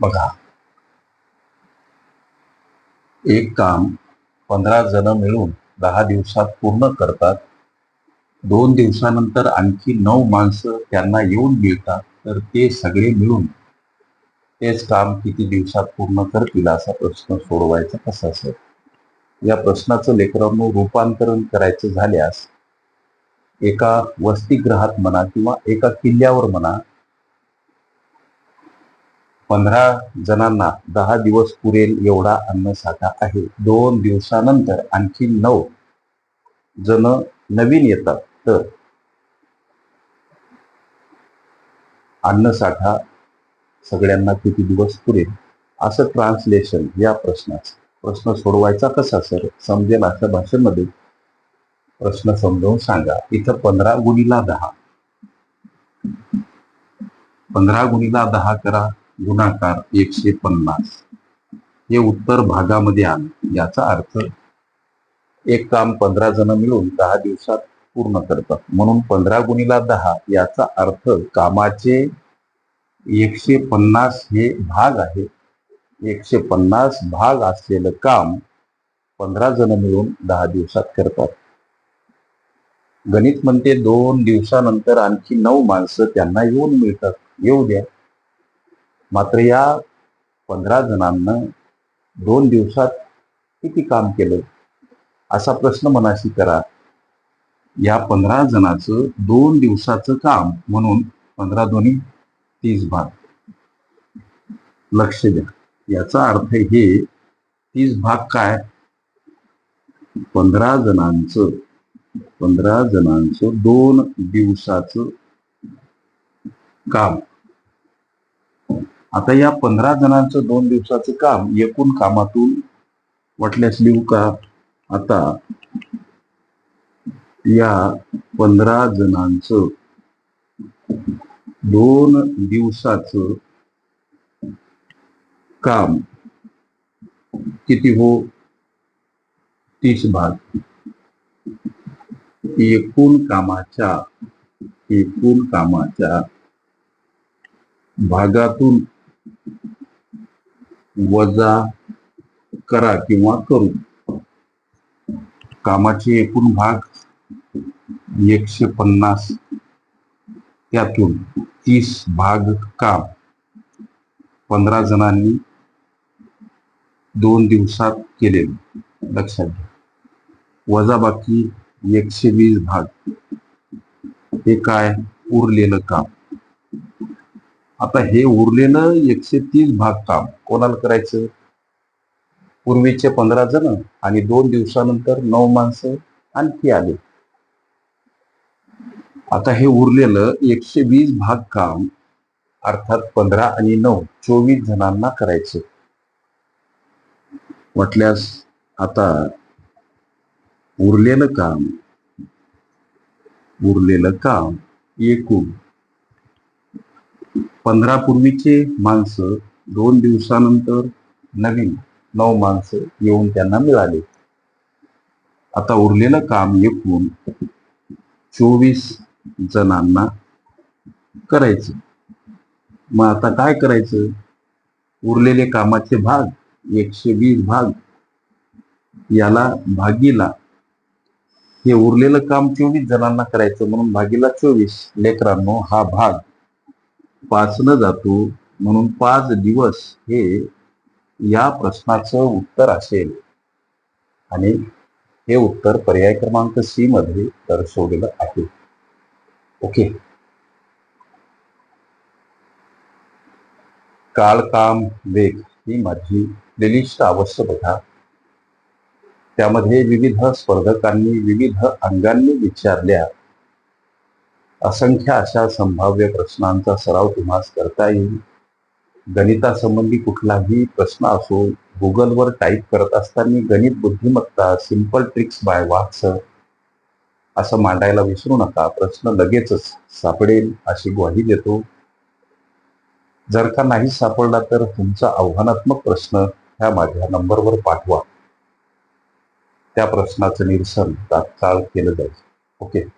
बघा. एक काम पंधरा जण मिळून दहा दिवसात पूर्ण करतात. दोन दिवसानंतर आणखी नऊ माणसं त्यांना येऊन मिळतात तर ते सगळे मिळून तेच काम किती दिवसात पूर्ण करतील असा प्रश्न सोडवायचा कसा असेल? या प्रश्नाचं लेकरांनो रूपांतरण करायचं झाल्यास एका वसतिगृहात म्हणा किंवा एका किल्ल्यावर म्हणा पंधरा जणांना दहा दिवस पुरेल एवढा अन्नसाठा आहे. दोन दिवसानंतर आणखी नऊ जण नवीन येतात. तर अन्नसाठा सगळ्यांना किती दिवस पुरेल? असं ट्रान्सलेशन या प्रश्नाचं. प्रश्न सोडवायचा कसा सर? समजेल अशा भाषेमध्ये? प्रश्न समजावून सांगा. इथं पंधरा गुणीला दहा. पंधरा गुणीला दहा करा. गुणाकार एकशे पन्नास. हे उत्तर भागामध्ये आलं. याचा अर्थ एक काम पंधरा जण मिळून दहा दिवसात पूर्ण करतात. म्हणून पंधरा गुणीला दहा याचा अर्थ कामाचे एकशे पन्नास हे भाग आहे. एकशे पन्नास भाग असलेलं काम पंधरा जण मिळून दहा दिवसात करतात. गणित म्हणते दोन दिवसानंतर आणखी नऊ माणसं त्यांना येऊन मिळतात. येऊ द्या. मात्र या पंधरा जणांना दोन दिवसात किती काम केलं? असा प्रश्न मनाशी करा. या पंधरा जणांचं दोन दिवसाचं काम म्हणून पंधरा दोन्ही तीस भाग. लक्ष द्या. याचा अर्थ हे तीस भाग काय? पंधरा जणांचं पंधरा जणांचं दोन दिवसाचं काम. आता या पंधरा जणांचं दोन दिवसाचं काम एकूण कामातून वाटल्यास लिहू का? आता या पंधरा जणांचं दोन दिवसाचं काम किती हो? तीस भाग. एकूण कामाच्या एकूण कामाच्या भागातून वजा करा किंवा करू. कामाचे एकूण भाग एकशे पन्नास. त्यातून तीस भाग काम. पंधरा जणांनी दोन दिवसात केलेले. लक्षात घ्या. वजा बाकी एकशे वीस भाग. हे काय? उरलेलं काम. आता हे उरलेलं एकशे तीस भाग काम कोणाला करायचं? पूर्वीचे पंधरा जण आणि दोन दिवसानंतर नऊ माणसं आणखी आले. आता हे उरलेलं एकशे वीस भाग काम अर्थात पंधरा आणि नऊ चोवीस जणांना करायचं. म्हटल्यास आता उरलेलं काम उरलेलं काम एकूण पंधरा पूर्वीचे माणसं दोन दिवसानंतर नवीन नऊ माणसं येऊन त्यांना मिळाले. आता उरलेलं काम एकूण चोवीस जणांना करायचं. मग आता काय करायचं? उरलेले कामाचे भाग एकशे वीस भाग याला भागीला. हे उरलेलं काम चोवीस जणांना करायचं म्हणून भागीला चोवीस. लेकरांनो हा भाग पाच न जातो म्हणून पाच दिवस हे या प्रश्नाचं उत्तर असेल. आणि हे उत्तर पर्याय क्रमांक सी मध्ये दर्शवलेलं आहे. ओके. काळ काम वेग ही माझी प्लेलिस्ट अवश्य बघा. त्यामध्ये विविध स्पर्धकांनी विविध अंगांनी विचारल्या. असंख्य अशा संभाव्य प्रश्नांचा सराव तुम्हाला करता येईल. गणितासंबंधी कुठलाही प्रश्न असो गुगलवर टाईप करत असताना गणित बुद्धिमत्ता सिंपल ट्रिक्स बाय वाक्स असं मांडायला विसरू नका. प्रश्न लगेचच सापडेल अशी ग्वाही देतो. जर का नाही सापडला तर तुमचा आव्हानात्मक प्रश्न ह्या माझ्या नंबरवर पाठवा. त्या प्रश्नाचं निरसन तात्काळ केलं जाईल. ओके.